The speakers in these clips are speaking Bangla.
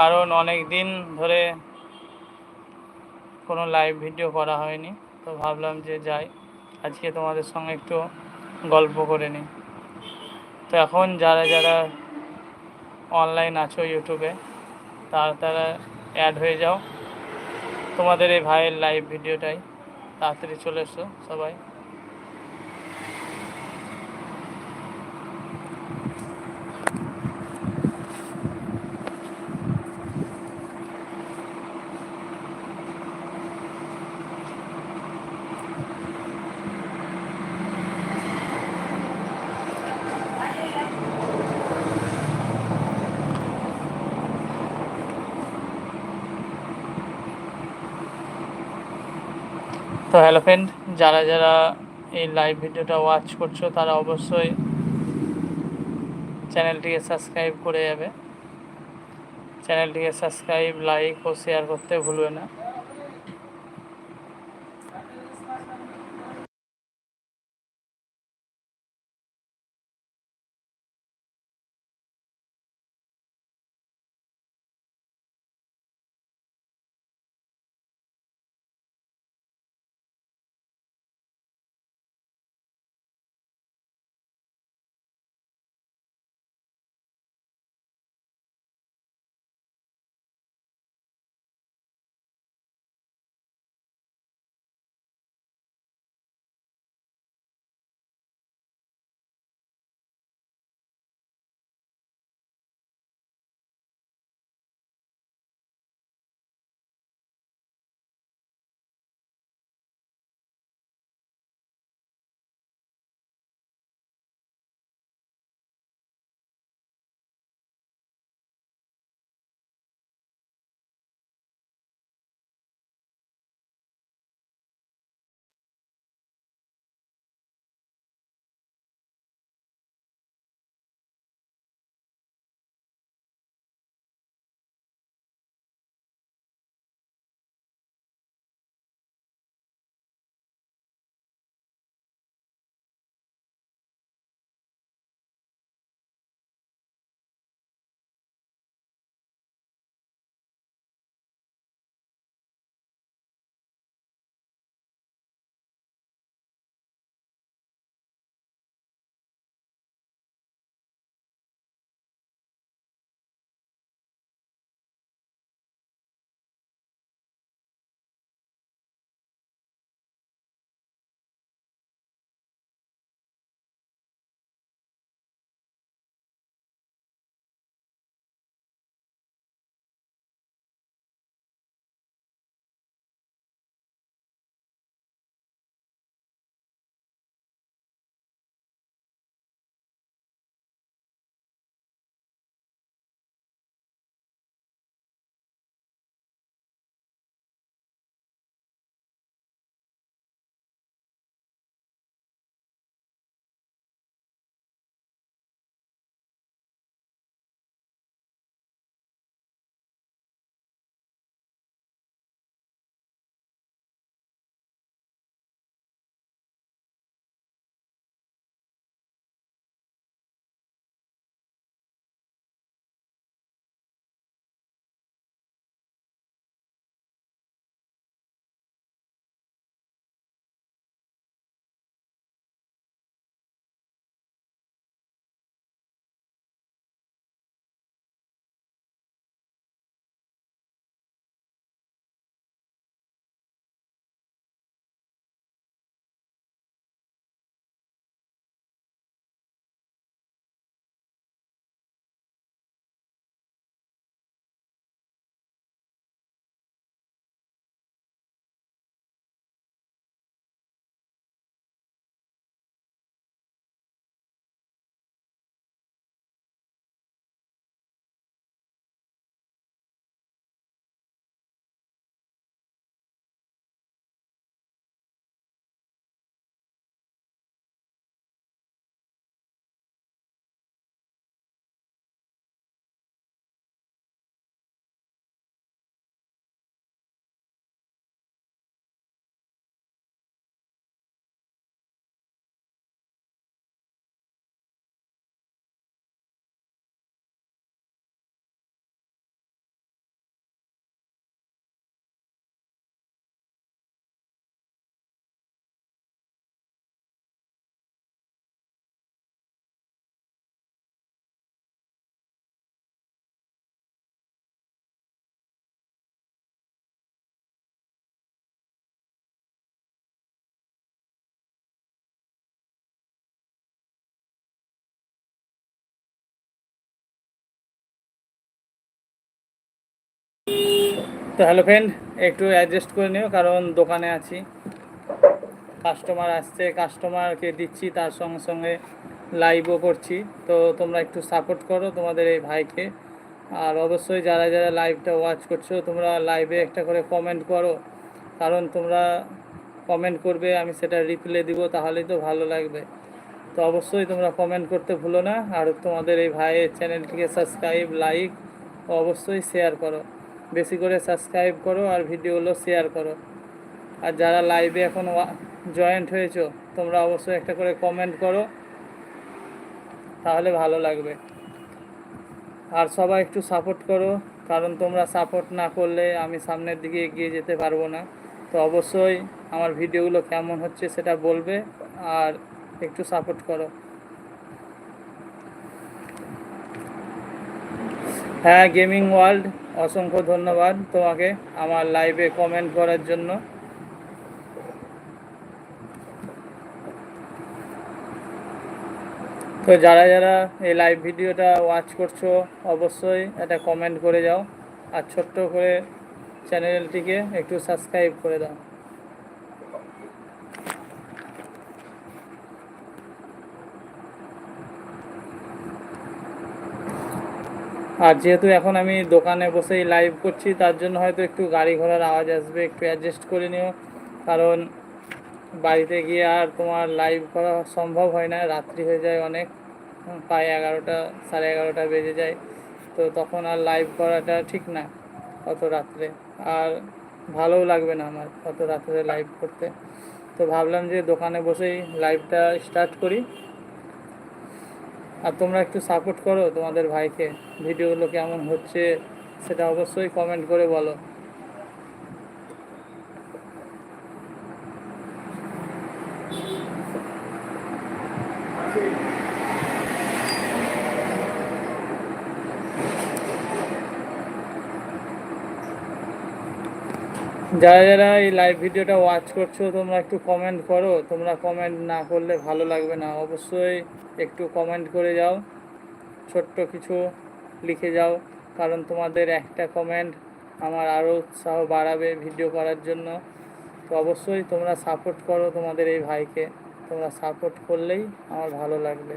কারণ অনেক দিন ধরে কোনো লাইভ ভিডিও করা হয়নি, তো ভাবলাম যে যাই, আজকে তোমাদের সঙ্গে একটু গল্প করে নিই। তো এখন যারা যারা অনলাইন আছো ইউটিউবে তারা তারা অ্যাড হয়ে যাও। তোমাদের এই ভাইয়ের লাইভ ভিডিওটাই তাড়াতাড়ি চলে এসো সবাই। তো হ্যালো ফ্রেন্ড যারা যারা এই লাইভ ভিডিওটা ওয়াচ করছ, তারা অবশ্যই চ্যানেলটিকে সাবস্ক্রাইব করে যাবে। চ্যানেলটিকে সাবস্ক্রাইব লাইক ও শেয়ার করতে ভুলবে না। তো হ্যালো ফ্রেন্ড, একটু অ্যাডজাস্ট করে নিও, কারণ দোকানে আছি। কাস্টমার আসছে কাস্টমারকে দিচ্ছি, তার সঙ্গে সঙ্গে লাইভও করছি। তো তোমরা একটু সাপোর্ট করো তোমাদের এই ভাইকে। আর অবশ্যই যারা যারা লাইভটা ওয়াচ করছ, তোমরা লাইভে একটা করে কমেন্ট করো। কারণ তোমরা কমেন্ট করবে, আমি সেটা রিপ্লে দিব, তাহলেই তো ভালো লাগবে। তো অবশ্যই তোমরা কমেন্ট করতে ভুলো না। আর তোমাদের এই ভাইয়ের চ্যানেলটিকে সাবস্ক্রাইব লাইক অবশ্যই শেয়ার করো। বেশি করে সাবস্ক্রাইব করো আর ভিডিওগুলো শেয়ার করো। আর যারা লাইভে এখন জয়েন্ট হয়েছো, তোমরা অবশ্যই একটা করে কমেন্ট করো, তাহলে ভালো লাগবে। আর সবাই একটু সাপোর্ট করো, কারণ তোমরা সাপোর্ট না করলে আমি সামনের দিকে এগিয়ে যেতে পারব না। তো অবশ্যই আমার ভিডিওগুলো কেমন হচ্ছে সেটা বলবে, আর একটু সাপোর্ট করো। হ্যাঁ গেমিং ওয়ার্ল্ড অসংখ্য ধন্যবাদ তোমাকে আমার লাইভে কমেন্ট করার জন্য। তো যারা যারা এই লাইভ ভিডিওটা ওয়াচ করছ, অবশ্যই এটা কমেন্ট করে যাও। আর ছোট্ট করে চ্যানেলটিকে একটু সাবস্ক্রাইব করে দাও। আর যেহেতু এখন আমি দোকানে বসেই লাইভ করছি, তার জন্য হয়তো একটু গাড়ি ঘোড়ার আওয়াজ আসবে, একটু অ্যাডজাস্ট করে নিও। কারণ বাড়িতে গিয়ে আর তোমার লাইভ করা সম্ভব হয় না, রাত্রি হয়ে যায় অনেক, প্রায় এগারোটা, সাড়ে এগারোটা বেজে যায়। তো তখন আর লাইভ করাটা ঠিক না অত রাত্রে। আর ভালোও লাগবে না আমার অত রাত্রে লাইভ করতে। তো ভাবলাম যে দোকানে বসেই লাইভটা স্টার্ট করি। আর তোমরা একটু সাপোর্ট করো তোমাদের ভাইকে ভিডিওগুলো কেমন হচ্ছে সেটা অবশ্যই কমেন্ট করে বলো। যারা যারা এই লাইভ ভিডিওটা ওয়াচ করছ, তোমরা একটু কমেন্ট করো। তোমরা কমেন্ট না করলে ভালো লাগবে না। অবশ্যই একটু কমেন্ট করে যাও। ছোট্ট কিছু লিখে যাও। কারণ তোমাদের একটা কমেন্ট আমার আরও উৎসাহ বাড়াবে ভিডিও করার জন্য। তো অবশ্যই তোমরা সাপোর্ট করো তোমাদের এই ভাইকে। তোমরা সাপোর্ট করলেই আমার ভালো লাগবে।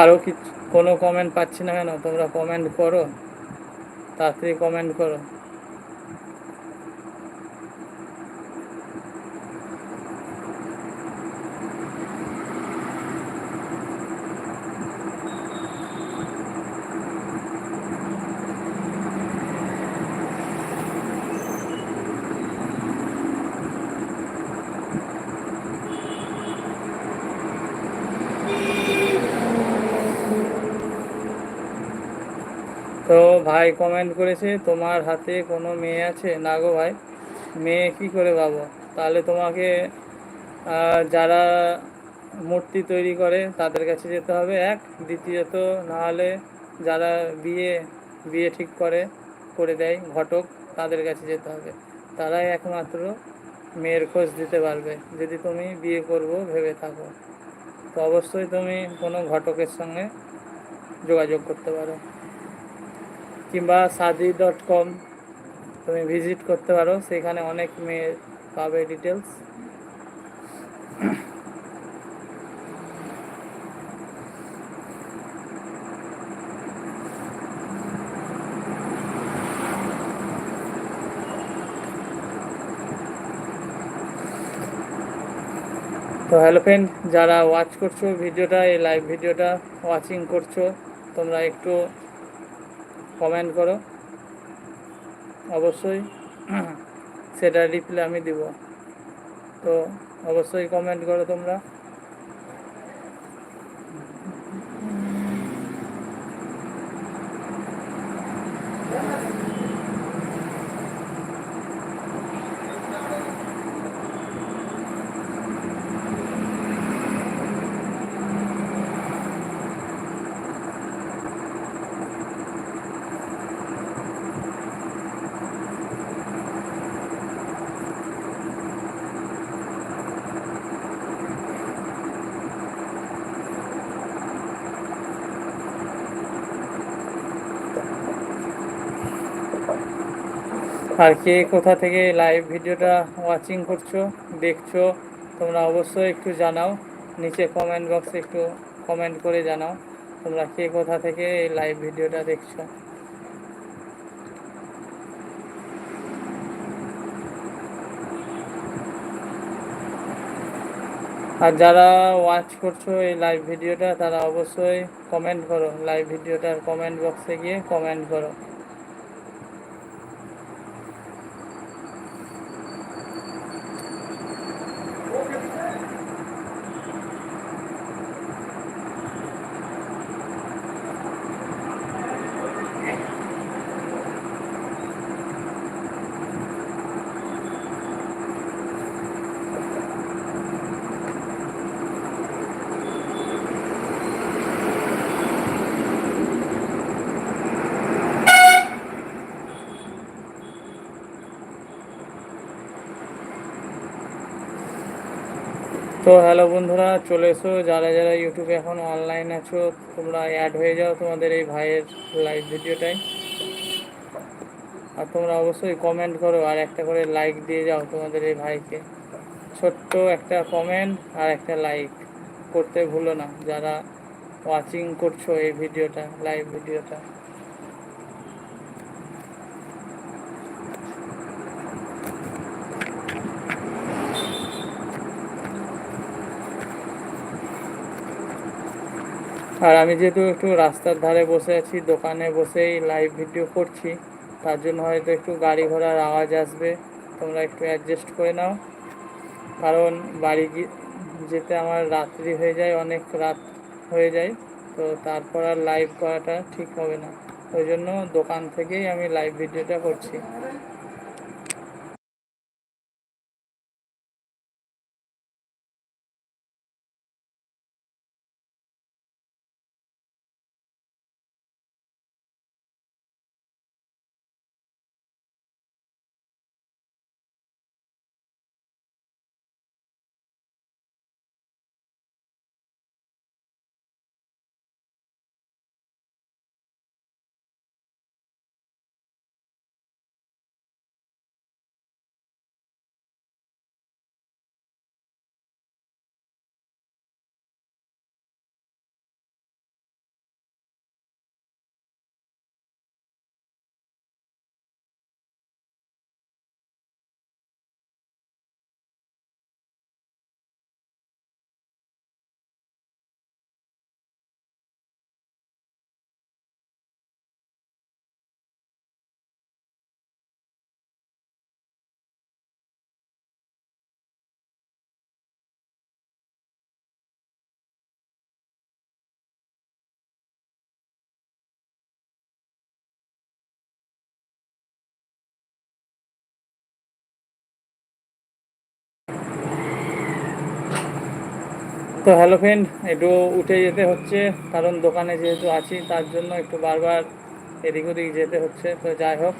কারও কিছু কোনো কমেন্ট পাচ্ছি না কেন? তোমরা কমেন্ট করো। তাড়াতাড়ি কমেন্ট করো তো ভাই কমেন্ট করেছে, তোমার হাতে কোনো মেয়ে আছে? না গো ভাই। মেয়ে কি করে পাবো? তাহলে তোমাকে যারা মূর্তি তৈরি করে তাদের কাছে যেতে হবে, এক। দ্বিতীয়ত, নাহলে যারা বিয়ে বিয়ে ঠিক করে করে দেয় ঘটক, তাদের কাছে যেতে হবে। তারাই একমাত্র মেয়ের খোঁজ দিতে পারবে। যদি তুমি বিয়ে করব, ভেবে থাকো। তো অবশ্যই তুমি কোনো ঘটকের সঙ্গে যোগাযোগ করতে পারো। কিংবা সাদি ডট কম তুমি ভিজিট করতে পারো। সেখানে অনেক মেয়ে পাবে ডিটেলস তো হ্যালো ফ্রেন্ড যারা ওয়াচ করছ ভিডিওটা এই লাইভ ভিডিওটা ওয়াচিং করছ, তোমরা একটু কমেন্ট করো। অবশ্যই সেটা রিপ্লাই আমি দিব। তো অবশ্যই কমেন্ট করো তোমরা। আর কে কোথা থেকে লাইভ ভিডিওটা ওয়াচিং করছ, দেখছ, তোমরা অবশ্যই একটু জানাও। নিচে কমেন্ট বক্সে একটু কমেন্ট করে জানাও, তোমরা কে কোথা থেকে এই লাইভ ভিডিওটা দেখছ। আর যারা ওয়াচ করছ এই লাইভ ভিডিওটা, তারা অবশ্যই কমেন্ট করো। লাইভ ভিডিওটার কমেন্ট বক্সে গিয়ে কমেন্ট করো। তো হ্যালো বন্ধুরা, চলে এসো। যারা যারা ইউটিউবে এখন অনলাইন আছো, তোমরা অ্যাড হয়ে যাও তোমাদের এই ভাইয়ের লাইভ ভিডিওটাই আর তোমরা অবশ্যই কমেন্ট করো আর একটা করে লাইক দিয়ে যাও তোমাদের এই ভাইকে। ছোট্ট একটা কমেন্ট আর একটা লাইক করতে ভুলো না যারা ওয়াচিং করছ এই ভিডিওটা লাইভ ভিডিওটা আর আমি যেহেতু একটু রাস্তার ধারে বসে আছি, দোকানে বসেই লাইভ ভিডিও করছি, তার জন্য হয়তো একটু গাড়ি ঘোড়ার আওয়াজ আসবে, তোমরা একটু অ্যাডজাস্ট করে নাও। কারণ বাড়ি যেতে আমার রাত্রি হয়ে যায়, অনেক রাত হয়ে যায়, তো তারপর আর লাইভ করাটা ঠিক হবে না। ওই জন্য দোকান থেকেই আমি লাইভ ভিডিওটা করছি। তো হ্যালো ফ্রেন্ড একটু উঠে যেতে হচ্ছে, কারণ দোকানে যেহেতু আছি, তার জন্য একটু বারবার এদিক ওদিক যেতে হচ্ছে, তো যাই হোক।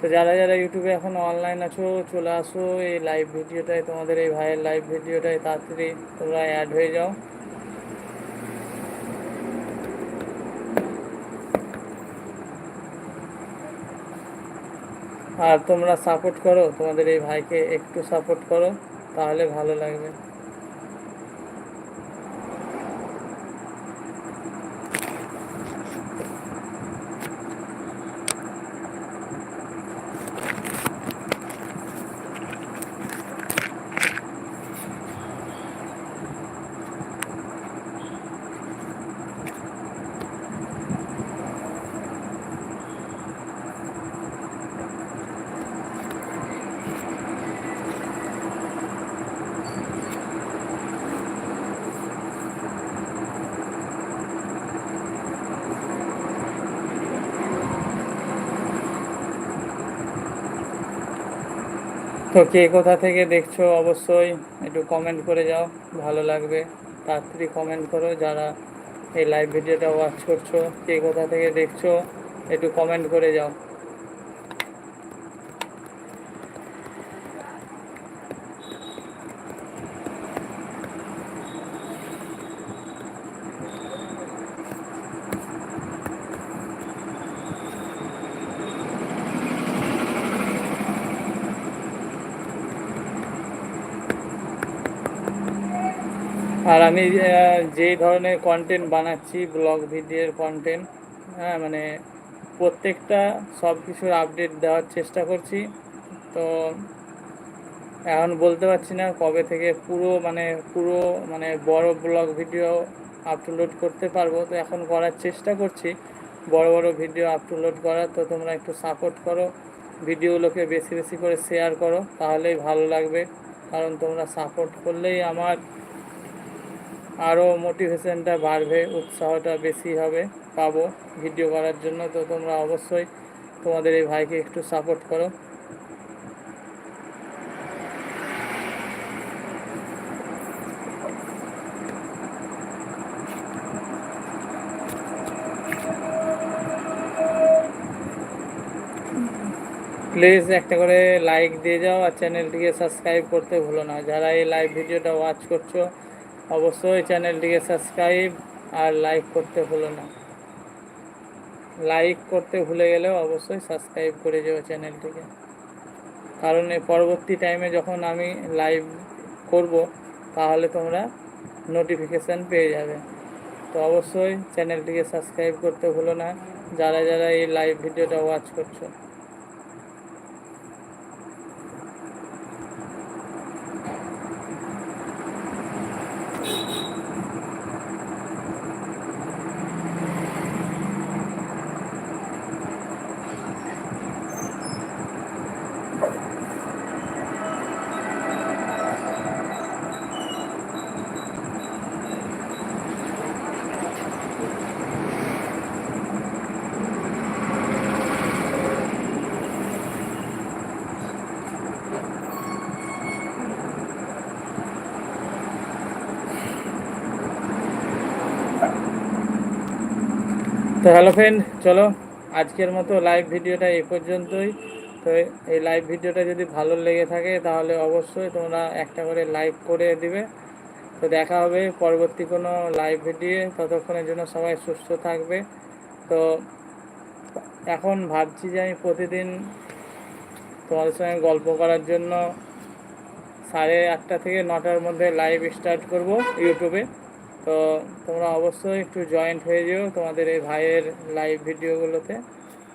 তো যারা যারা ইউটিউবে এখন অনলাইন আছো, চলে আসো এই লাইভ ভিডিওটায়, তোমাদের এই ভাইয়ের লাইভ ভিডিওটায়, তাড়াতাড়ি তোমরা অ্যাড হয়ে যাও। আর তোমরা সাপোর্ট করো, তোমাদের এই ভাইকে একটু সাপোর্ট করো, তাহলে ভালো লাগবে। তো কে কোথা থেকে দেখছ অবশ্যই একটু কমেন্ট করে যাও, ভালো লাগবে। তাড়াতাড়ি কমেন্ট করো যারা এই লাইভ ভিডিওটা ওয়াচ করছ, কে কোথা থেকে দেখছ একটু কমেন্ট করে যাও। আর আমি যেই ধরনের কন্টেন্ট বানাচ্ছি ব্লগ ভিডিওর কন্টেন্ট হ্যাঁ মানে প্রত্যেকটা সব কিছুর আপডেট দেওয়ার চেষ্টা করছি। তো এখন বলতে পারছি না কবে থেকে পুরো মানে পুরো মানে বড় ব্লগ ভিডিও আপলোড করতে পারব। তো এখন করার চেষ্টা করছি, বড় বড় ভিডিও আপলোড করার। তো তোমরা একটু সাপোর্ট করো ভিডিওগুলোকে বেশি বেশি করে শেয়ার করো, তাহলেই ভালো লাগবে। কারণ তোমরা সাপোর্ট করলেই আমার আরও মোটিভেশনটা বাড়বে, উৎসাহটা বেশি হবে, পাবো ভিডিও করার জন্য। তো তোমরা অবশ্যই তোমাদের এই ভাইকে একটু সাপোর্ট করো। প্লিজ একটা করে লাইক দিয়ে যাও আর চ্যানেলটিকে সাবস্ক্রাইব করতে ভুলো না। যারা এই লাইভ ভিডিওটা ওয়াচ করছ অবশ্যই চ্যানেলটিকে সাবস্ক্রাইব আর লাইক করতে ভুলো না। লাইক করতে ভুলে গেলেও অবশ্যই সাবস্ক্রাইব করে যাও চ্যানেলটিকে। কারণ এই পরবর্তী টাইমে যখন আমি লাইভ করব, তাহলে তোমরা নোটিফিকেশান পেয়ে যাবে। তো অবশ্যই চ্যানেলটিকে সাবস্ক্রাইব করতে ভুলো না। যারা যারা এই লাইভ ভিডিওটা ওয়াচ করছ। তো হ্যালো ফ্রেন্ড চলো আজকের মতো লাইভ ভিডিওটা এই পর্যন্তই। তো এই লাইভ ভিডিওটা যদি ভালো লেগে থাকে, তাহলে অবশ্যই তোমরা একটা করে লাইক করে দিবে। তো দেখা হবে পরবর্তী কোনো লাইভ ভিডিও ততক্ষণের জন্য সবাই সুস্থ থাকবে। তো এখন ভাবছি যে আমি প্রতিদিন তোমাদের সঙ্গে গল্প করার জন্য সাড়ে আটটা থেকে নটার মধ্যে লাইভ স্টার্ট করব ইউটিউবে। তো তোমরা অবশ্যই একটু জয়েন্ট হয়ে যেও তোমাদের এই ভাইয়ের লাইভ ভিডিওগুলোতে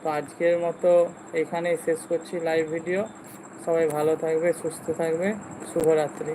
তো আজকের মতো এখানেই শেষ করছি লাইভ ভিডিও সবাই ভালো থাকবে, সুস্থ থাকবে। শুভরাত্রি।